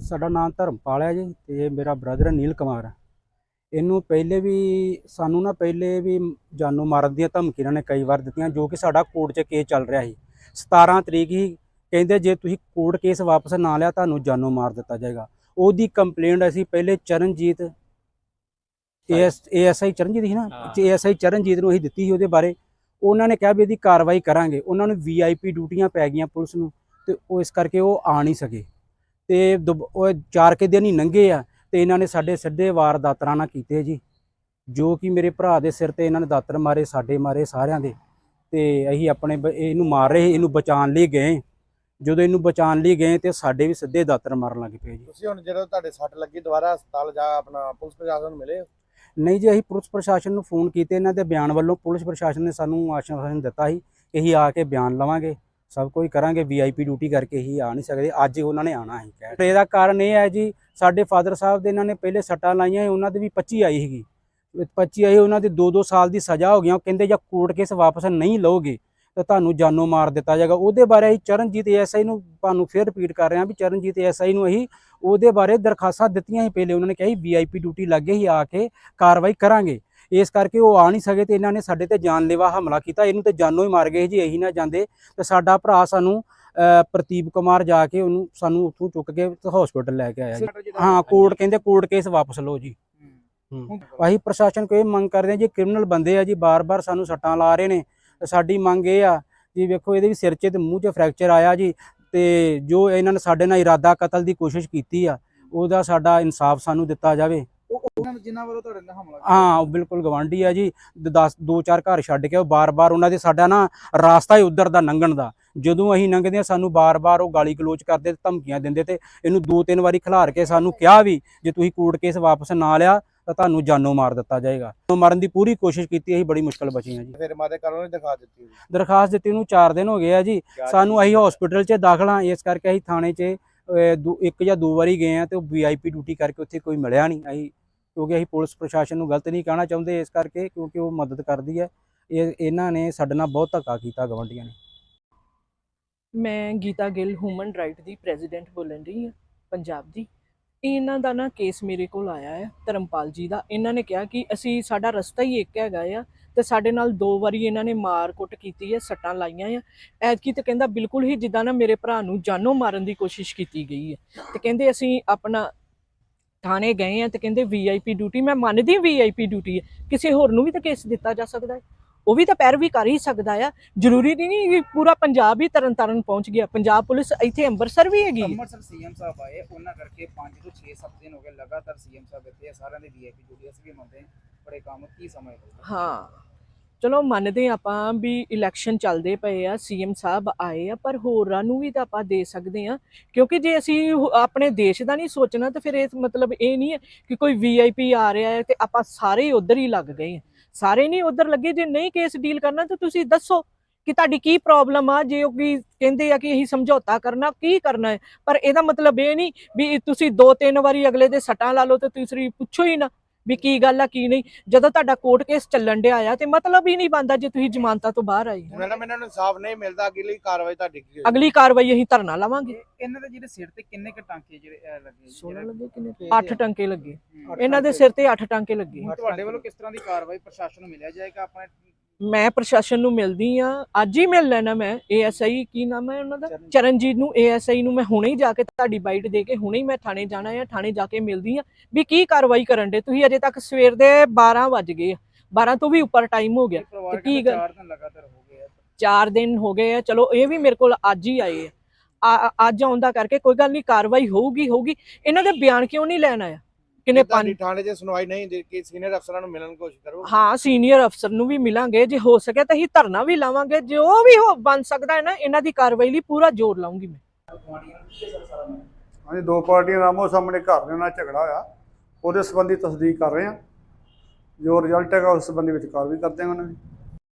ਸਾਡਾ ਨਾਮ ਧਰਮਪਾਲ ਹੈ ਜੀ ਤੇ ਇਹ ਮੇਰਾ ਬ੍ਰਦਰ ਨੀਲ ਕੁਮਾਰ। ਹੈ ਇਹਨੂੰ ਪਹਿਲੇ ਵੀ ਸਾਨੂੰ ਨਾ ਪਹਿਲੇ ਵੀ ਜਾਨੋਂ ਮਾਰਨ ਦੀਆਂ ਧਮਕੀਆਂ ਨੇ ਕਈ ਵਾਰ ਦਿੱਤੀਆਂ ਜੋ ਕਿ ਸਾਡਾ ਕੋਰਟ 'ਚ ਕੇਸ ਚੱਲ ਰਿਹਾ ਸੀ। 17 ਤਰੀਕ ਹੀ ਕਹਿੰਦੇ ਜੇ ਤੁਸੀਂ ਕੋਰਟ ਕੇਸ ਵਾਪਸ ਨਾ ਲਿਆ ਤੁਹਾਨੂੰ ਜਾਨੋਂ ਮਾਰ ਦਿੱਤਾ ਜਾਏਗਾ। ਉਹਦੀ ਕੰਪਲੇਂਟ ਅਸੀਂ ਪਹਿਲੇ ਚਰਨਜੀਤ ਏਐਸ ਏਐਸਆਈ ਚਰਨਜੀਤ ਸੀ ਨਾ। ਏਐਸਆਈ ਚਰਨਜੀਤ ਨੂੰ ਅਸੀਂ ਦਿੱਤੀ ਸੀ ਉਹਦੇ ਬਾਰੇ। ਉਹਨਾਂ ਨੇ ਕਿਹਾ ਵੀ ਇਹਦੀ ਕਾਰਵਾਈ ਕਰਾਂਗੇ। ਉਹਨਾਂ ਨੂੰ ਵੀਆਈਪੀ ਡਿਊਟੀਆਂ ਪੈ ਗਈਆਂ ਪੁਲਿਸ ਨੂੰ ਤੇ ਉਹ ਇਸ ਕਰਕੇ ਉਹ ਆ ਨਹੀਂ ਸਕੇ। ਤੇ ਉਹ ਚਾਰ ਕੇ ਦਿਨ ਹੀ ਲੰਘੇ ਆ ਤੇ ਇਹਨਾਂ ਨੇ ਸਾਡੇ ਸਿੱਧੇ ਵਾਰ ਦਾਤਰਾਂ ਨਾਲ ਕੀਤੇ ਜੀ ਜੋ ਕਿ ਮੇਰੇ ਭਰਾ ਦੇ ਸਿਰ ਤੇ ਇਹਨਾਂ ਨੇ ਦਾਤਰ ਮਾਰੇ ਸਾਡੇ ਮਾਰੇ ਸਾਰਿਆਂ ਦੇ ਤੇ ਅਸੀਂ ਆਪਣੇ ਇਹਨੂੰ ਮਾਰ ਰਹੇ ਇਹਨੂੰ ਬਚਾਉਣ ਲਈ ਗਏ। ਜਦੋਂ ਇਹਨੂੰ ਬਚਾਉਣ ਲਈ ਗਏ ਤੇ ਸਾਡੇ ਵੀ ਸਿੱਧੇ ਦਾਤਰ ਮਾਰਨ ਲੱਗ ਪਏ ਜੀ। ਤੁਸੀਂ ਹੁਣ ਜਦੋਂ ਤੁਹਾਡੇ ਸੱਟ ਲੱਗੀ ਦੁਬਾਰਾ ਹਸਪਤਾਲ ਜਾ ਆਪਣਾ ਪੁਲਿਸ ਪ੍ਰਸ਼ਾਸਨ ਨੂੰ ਮਿਲੇ ਨਹੀਂ ਜੀ ਅਸੀਂ ਪੁਲਿਸ ਪ੍ਰਸ਼ਾਸਨ ਨੂੰ ਫੋਨ ਕੀਤੇ ਇਹਨਾਂ ਦੇ ਬਿਆਨ ਵੱਲੋਂ ਪੁਲਿਸ ਪ੍ਰਸ਼ਾਸਨ ਨੇ ਸਾਨੂੰ ਆਸ਼ਵਾਸਨ ਦਿੱਤਾ ਸੀ ਕਿ ਅਸੀਂ ਆ ਕੇ ਬਿਆਨ ਲਵਾਂਗੇ। ਸਭ ਕੁਝ ਕਰਾਂਗੇ ਵੀਆਈਪੀ ਡਿਊਟੀ ਕਰਕੇ ਹੀ ਆ ਨਹੀਂ ਸਕਦੇ ਅੱਜ ਉਹਨਾਂ ਨੇ ਆਣਾ ਸੀ ਕਹਿ ਇਹਦਾ ਕਾਰਨ ਇਹ ਹੈ ਜੀ ਸਾਡੇ ਫਾਦਰ ਸਾਹਿਬ ਦੇ ਇਹਨਾਂ ਨੇ ਪਹਿਲੇ ਸੱਟਾਂ ਲਾਈਆਂ ਸੀ, ਉਹਨਾਂ ਦੇ ਵੀ 25 ਆਈ ਸੀਗੀ। 25 ਆਈ ਉਹਨਾਂ ਦੀ 2-2 ਸਾਲ ਦੀ ਸਜ਼ਾ ਹੋ ਗਈਆਂ ਉਹ ਕਹਿੰਦੇ ਜਾਂ ਕੋਰਟ ਕੇਸ ਵਾਪਸ ਨਹੀਂ ਲਓਗੇ ਤਾਂ ਤੁਹਾਨੂੰ ਜਾਨੋਂ ਮਾਰ ਦਿੱਤਾ ਜਾਏਗਾ। ਉਹਦੇ ਬਾਰੇ ਅਸੀਂ ਚਰਨਜੀਤ ਐਸਆਈ ਨੂੰ ਤੁਹਾਨੂੰ ਫਿਰ ਰਿਪੀਟ ਕਰ ਰਹੇ ਹਾਂ ਵੀ ਚਰਨਜੀਤ ਐਸਆਈ ਨੂੰ ਅਸੀਂ ਉਹਦੇ ਬਾਰੇ ਦਰਖਾਸਤਾਂ ਦਿੱਤੀਆਂ ਸੀ ਪਹਿਲੇ ਉਹਨਾਂ ਨੇ ਕਿਹਾ ਸੀ ਵੀਆਈਪੀ ਡਿਊਟੀ ਲੱਗੇ ਹੀ ਆ ਕੇ ਕਾਰਵਾਈ ਕਰਾਂਗੇ। ਇਸ ਕਰਕੇ ਉਹ ਆ ਨਹੀਂ ਸਕੇ ਤੇ ਇਹਨਾਂ ਨੇ ਸਾਡੇ ਤੇ ਜਾਨਲੇਵਾ ਹਮਲਾ ਕੀਤਾ। ਇਹਨੂੰ ਤੇ ਜਾਨੋਂ ਹੀ ਮਾਰ ਗਏ ਜੀ ਇਹੀ ਨਾ ਜਾਂਦੇ ਤੇ ਸਾਡਾ ਭਰਾ ਸਾਨੂੰ ਅਹ, ਪ੍ਰਦੀਪ ਕੁਮਾਰ ਜਾ ਕੇ ਉਹਨੂੰ ਸਾਨੂੰ ਉੱਥੋਂ ਚੁੱਕ ਕੇ ਹਸਪੀਟਲ ਲੈ ਕੇ ਆਇਆ ਜੀ। ਹਾਂ ਕੋਰਟ ਕਹਿੰਦੇ ਕੋਰਟ ਕੇਸ ਵਾਪਸ ਲਓ ਜੀ। ਹੂੰ। ਅਸੀਂ ਪ੍ਰਸ਼ਾਸਨ ਕੋਲ ਇਹ ਮੰਗ ਕਰਦੇ ਹਾਂ ਜੀ ਕ੍ਰਿਮੀਨਲ ਬੰਦੇ ਆ ਜੀ ਬਾਰ-ਬਾਰ ਸਾਨੂੰ ਸੱਟਾਂ ਲਾ ਰਹੇ ਨੇ। ਤੇ ਸਾਡੀ ਮੰਗ ਇਹ ਆ ਜੀ ਵੇਖੋ ਇਹਦੇ ਵੀ ਸਿਰ 'ਚ ਤੇ ਮੂੰਹ 'ਚ ਫ੍ਰੈਕਚਰ ਆਇਆ ਜੀ ਤੇ ਜੋ ਇਹਨਾਂ ਨੇ ਸਾਡੇ ਨਾਲ ਇਰਾਦਾ ਕਤਲ ਦੀ ਕੋਸ਼ਿਸ਼ ਕੀਤੀ ਆ ਉਹਦਾ ਸਾਡਾ ਇਨਸਾਫ ਸਾਨੂੰ ਦਿੱਤਾ ਜਾਵੇ। ਜਿਨ੍ਹਾਂ ਵੱਲੋਂ ਤੁਹਾਡੇ ਨਾਲ ਹਮਲਾ ਕੀਤਾ? ਹਾਂ ਉਹ ਬਿਲਕੁਲ ਗਵਾਂਢੀ ਆ ਜੀ। 10 ਦੋ ਚਾਰ ਘਰ ਛੱਡ ਕੇ ਉਹ ਬਾਰ-ਬਾਰ ਉਹਨਾਂ ਦੇ ਸਾਡਾ ਨਾ ਰਾਸਤਾ ਹੀ ਉਧਰ ਦਾ ਲੰਘਣ ਦਾ। ਜਦੋਂ ਅਸੀਂ ਲੰਘਦੇ ਆ ਸਾਨੂੰ ਬਾਰ-ਬਾਰ ਉਹ ਗਾਲੀ ਗਲੋਚ ਕਰਦੇ ਤੇ ਧਮਕੀਆਂ ਦਿੰਦੇ ਤੇ ਇਹਨੂੰ ਦੋ ਤਿੰਨ ਵਾਰੀ ਖਿਲਾਰ ਕੇ ਸਾਨੂੰ ਕਿਹਾ ਵੀ ਜੇ ਤੁਸੀਂ ਕੋਰਟ ਕੇਸ ਵਾਪਸ ਨਾ ਲਿਆ ਤਾਂ ਤੁਹਾਨੂੰ ਜਾਨੋਂ ਮਾਰ ਦਿੱਤਾ ਜਾਏਗਾ। ਮਾਰਨ ਦੀ ਪੂਰੀ ਕੋਸ਼ਿਸ਼ ਕੀਤੀ ਅਸੀਂ ਬੜੀ ਮੁਸ਼ਕਲ ਬਚੀ ਆ ਜੀ। ਫਿਰ ਮਾਤੇ ਕਰਨ ਨੇ ਦਿਖਾ ਦਿੱਤੀ। ਦਰਖਾਸਤ ਦਿੱਤੀ ਨੂੰ 4 ਦਿਨ ਹੋ ਗਏ ਆ ਜੀ। ਸਾਨੂੰ ਅਸੀਂ ਹਸਪੀਟਲ 'ਚ ਦਾਖਲ ਹਾਂ ਇਸ ਕਰਕੇ ਅਸੀਂ ਥਾਣੇ 'ਚ ਇੱਕ ਜਾਂ ਦੋ ਵਾਰੀ ਗਏ ਆ ਤੇ ਉਹ ਵੀਆਈਪੀ ਡਿਊਟੀ ਕਰਕੇ ਉੱਥੇ ਕੋਈ ਮਿਲਿਆ ਨਹੀਂ। ਅਸੀਂ ਕਿਉਂਕਿ ਅਸੀਂ ਪੁਲਿਸ ਪ੍ਰਸ਼ਾਸਨ ਨੂੰ ਗਲਤ ਨਹੀਂ ਕਹਿਣਾ ਚਾਹੁੰਦੇ ਇਸ ਕਰਕੇ, ਕਿਉਂਕਿ ਉਹ ਮਦਦ ਕਰਦੀ ਹੈ। ਇਹ, ਇਹਨਾਂ ਨੇ ਸਾਡੇ ਨਾਲ ਬਹੁਤ ਧੱਕਾ ਕੀਤਾ ਗਵੰਡੀਆਂ ਨੇ। ਮੈਂ ਗੀਤਾ ਗਿੱਲ ਹਿਊਮਨ ਰਾਈਟ ਦੀ ਪ੍ਰੈਜ਼ੀਡੈਂਟ ਬੋਲਣ ਰਹੀ ਹਾਂ, ਪੰਜਾਬ ਦੀ। ਇਹਨਾਂ ਦਾ ਨਾ ਕੇਸ ਮੇਰੇ ਕੋਲ ਆਇਆ ਹੈ, ਧਰਮਪਾਲ ਜੀ ਦਾ। ਇਹਨਾਂ ਨੇ ਕਿਹਾ ਕਿ ਅਸੀਂ, ਸਾਡਾ ਰਸਤਾ ਹੀ ਇੱਕ ਹੈਗਾ ਆ ਤੇ ਸਾਡੇ ਨਾਲ ਦੋ ਵਾਰੀ ਇਹਨਾਂ ਨੇ ਮਾਰ ਕੁੱਟ ਕੀਤੀ ਹੈ, ਸੱਟਾਂ ਲਾਈਆਂ ਆ। ਐਤਕੀ ਤੇ ਕਹਿੰਦਾ ਬਿਲਕੁਲ ਹੀ ਜਿੱਦਾਂ ਨਾ ਮੇਰੇ ਭਰਾ ਨੂੰ ਜਾਨੋਂ ਮਾਰਨ ਦੀ ਕੋਸ਼ਿਸ਼ ਕੀਤੀ ਗਈ ਹੈ। ਤੇ ਕਹਿੰਦੇ ਅਸੀਂ ਆਪਣਾ ਥਾਣੇ ਗਏ ਆ ਤੇ ਕਹਿੰਦੇ ਵੀਆਈਪੀ ਡਿਊਟੀ ਮੈਂ ਮੰਨਦੀ ਵੀਆਈਪੀ ਡਿਊਟੀ ਹੈ। ਕਿਸੇ ਹੋਰ ਨੂੰ ਵੀ ਤਾਂ ਕੇਸ ਦਿੱਤਾ ਜਾ ਸਕਦਾ ਹੈ। ਉਹ ਵੀ ਤਾਂ ਪੈਰਵੀ ਕਰ ਹੀ ਸਕਦਾ ਆ। ਜ਼ਰੂਰੀ ਨਹੀਂ ਕਿ ਪੂਰਾ ਪੰਜਾਬ ਹੀ ਤਰਨ ਤਾਰਨ ਪਹੁੰਚ ਗਿਆ। ਪੰਜਾਬ ਪੁਲਿਸ ਇੱਥੇ ਅੰਮ੍ਰਿਤਸਰ ਵੀ ਹੈਗੀ। ਅੰਮ੍ਰਿਤਸਰ ਸੀਐਮ ਸਾਹਿਬ ਆਏ ਉਹਨਾਂ ਕਰਕੇ 5 ਤੋਂ 6 7 ਦਿਨ ਹੋ ਗਏ ਲਗਾਤਾਰ ਸੀਐਮ ਸਾਹਿਬ ਇੱਥੇ ਸਾਰਿਆਂ ਦੇ ਵੀਆਈਪੀ ਡਿਊਟੀ ਅਸੀਂ ਵੀ ਮੰਨਦੇ ਹਾਂ ਬੜੇ ਕੰਮ ਕੀ ਸਮਝਦੇ ਹੋ? ਚਲੋ ਮੰਨਦੇ ਹਾਂ ਆਪਾਂ ਵੀ ਇਲੈਕਸ਼ਨ ਚੱਲਦੇ ਪਏ ਆ ਸੀਐਮ ਸਾਹਿਬ ਆਏ ਆ, ਪਰ ਹੋਰਾਂ ਨੂੰ ਵੀ ਤਾਂ ਆਪਾਂ ਦੇ ਸਕਦੇ ਆ ਕਿਉਂਕਿ ਜੇ ਅਸੀਂ ਆਪਣੇ ਦੇਸ਼ ਦਾ ਨਹੀਂ ਸੋਚਣਾ ਤਾਂ ਫਿਰ ਇਹ ਮਤਲਬ ਇਹ ਨਹੀਂ ਹੈ ਕਿ ਕੋਈ ਵੀਆਈਪੀ ਆ ਰਿਹਾ ਹੈ ਤੇ ਆਪਾਂ ਸਾਰੇ ਉਧਰ ਹੀ ਲੱਗ ਗਏ ਆ ਸਾਰੇ ਨਹੀਂ ਉਧਰ ਲੱਗੇ, ਜੇ ਨਹੀਂ ਕੇਸ ਡੀਲ ਕਰਨਾ ਤਾਂ ਤੁਸੀਂ ਦੱਸੋ ਕਿ ਤੁਹਾਡੀ ਕੀ ਪ੍ਰੋਬਲਮ ਆ, ਜੇ ਉਹ ਕੀ ਕਹਿੰਦੇ ਆ ਕਿ ਅਸੀਂ ਸਮਝੌਤਾ ਕਰਨਾ, ਕੀ ਕਰਨਾ ਹੈ? ਪਰ ਇਹਦਾ ਮਤਲਬ ਇਹ ਨਹੀਂ ਵੀ ਤੁਸੀਂ ਦੋ ਤਿੰਨ ਵਾਰੀ ਅਗਲੇ ਦੇ ਸੱਟਾਂ ਲਾ ਲਓ ਤੇ ਤੀਸਰੀ ਪੁੱਛੋ ਹੀ ਨਾ। ਵੀ ਕੀ ਗੱਲ ਆ ਕੀ ਨਹੀਂ? ਜਦੋਂ ਤੁਹਾਡਾ ਕੋਰਟ ਕੇਸ ਚੱਲਣ ਡਿਆ ਆ ਤੇ ਮਤਲਬ ਹੀ ਨਹੀਂ ਬਣਦਾ ਜੇ ਤੁਸੀਂ ਜ਼ਮਾਨਤਾਂ ਤੋਂ ਬਾਹਰ ਆਏ ਮੈਡਮ ਇਹਨਾਂ ਨੂੰ ਇਨਸਾਫ ਨਹੀਂ ਮਿਲਦਾ ਅਗਲੀ ਕਾਰਵਾਈ ਤੁਹਾਡੀ ਕੀ ਹੋਈ ਅਗਲੀ ਕਾਰਵਾਈ ਅਸੀਂ ਧਰਨਾ ਲਾਵਾਂਗੇ। ਇਹ- ਇਹਨਾਂ ਦੇ ਜਿਹੜੇ ਸਿਰ ਤੇ ਕਿੰਨੇ ਕ ਟਾਂਕੇ ਜਿਹੜੇ ਅਹ, ਲੱਗੇ ਜੀ? 16 ਲੱਗੇ ਕਿੰਨੇ ਜਿਹੜੇ- 8 ਟੰਕੇ ਲੱਗੇ। ਇਹਨਾਂ ਦੇ ਸਿਰ ਤੇ 8 ਟਾਂਕੇ ਲੱਗੇ। ਹੁਣ ਤੁਹਾਡੇ ਵੱਲੋਂ ਕਿਸ ਤਰ੍ਹਾਂ ਦੀ ਕਾਰਵਾਈ ਪ੍ਰਸ਼ਾਸਨ ਨੂੰ ਮਿਲਿਆ ਜਾਏਗਾ? ਆਪਣੇ ਮੈਂ ਪ੍ਰਸ਼ਾਸਨ ਨੂੰ ਮਿਲਦੀ ਆ ਅੱਜ ਹੀ ਮਿਲ ਲੈਣਾ ਮੈਂ ਏਐਸਆਈ ਕੀ ਨਾਮ ਹੈ ਉਹਨਾਂ ਦਾ? ਚਰਨਜੀਤ। ਨੂੰ ਏਐਸਆਈ ਨੂੰ ਮੈਂ ਹੁਣੇ ਹੀ ਜਾ ਕੇ ਤੁਹਾਡੀ ਬਾਈਟ ਦੇ ਕੇ ਹੁਣੇ ਹੀ ਮੈਂ ਥਾਣੇ ਜਾਣਾ ਆ ਥਾਣੇ ਜਾ ਕੇ ਮਿਲਦੀ ਆ ਵੀ ਕੀ ਕਾਰਵਾਈ ਕਰਨ ਦੇ। ਤੁਸੀਂ ਅਜੇ ਤੱਕ ਸਵੇਰ ਦੇ 12 ਵੱਜ ਗਏ ਆ। 12 ਤੋਂ ਵੀ ਉੱਪਰ ਟਾਈਮ ਹੋ ਗਿਆ। ਪਰਿਵਾਰ ਕੀ ਗੱਲ? ਚਾਰ ਦਿਨ ਲਗਾਤਾਰ ਹੋ ਗਏ ਆ। 4 ਦਿਨ ਹੋ ਗਏ ਆ। ਚਲੋ ਇਹ ਵੀ ਮੇਰੇ ਕੋਲ ਅੱਜ ਹੀ ਆਏ ਆ। ਆ- ਅੱਜ ਆਉਂਦਾ ਕਰਕੇ ਕੋਈ ਗੱਲ ਨਹੀਂ ਕਾਰਵਾਈ ਹੋਊਗੀ ਹੋਊਗੀ। ਇਹਨਾਂ ਦੇ ਬਿਆਨ ਕਿਉਂ ਨਹੀਂ ਲੈਣ ਆਇਆ? ਕਿਨੇ ਪੰਜ ਥਾਣੇ 'ਚ ਸੁਣਵਾਈ ਨਹੀਂ ਹੁੰਦੀ ਕਿ ਸੀਨੀਅਰ ਅਫਸਰਾਂ ਨੂੰ ਮਿਲਣ ਦੀ ਕੋਸ਼ਿਸ਼ ਕਰੋ। ਹਾਂ ਸੀਨੀਅਰ ਅਫਸਰ ਨੂੰ ਵੀ ਮਿਲਾਂਗੇ ਜੇ ਹੋ ਸਕੇ ਤਾਂ ਅਸੀਂ ਧਰਨਾ ਵੀ ਲਾਵਾਂਗੇ ਜੋ ਵੀ ਹੋ ਬਣ ਸਕਦਾ ਹੈ ਨਾ ਇਹਨਾਂ ਦੀ ਕਾਰਵਾਈ ਲਈ ਪੂਰਾ ਜ਼ੋਰ ਲਾਉਂਗੀ ਮੈਂ? ਹਾਂਜੀ ਦੋ ਪਾਰਟੀਆਂ ਦਾ ਆਮੋ ਸਾਹਮਣੇ ਘਰ ਦੇ ਨਾਲ ਝਗੜਾ ਹੋਇਆ। ਉਹਦੇ ਸੰਬੰਧੀ ਤਸਦੀਕ ਕਰ ਰਹੇ ਹਾਂ। ਜੋ ਰਿਜ਼ਲਟ ਹੈਗਾ ਉਸ ਸੰਬੰਧੀ ਵਿੱਚ ਕਾਰਵਾਈ ਕਰਦੇ ਹਾਂ ਉਹਨਾਂ ਦੀ।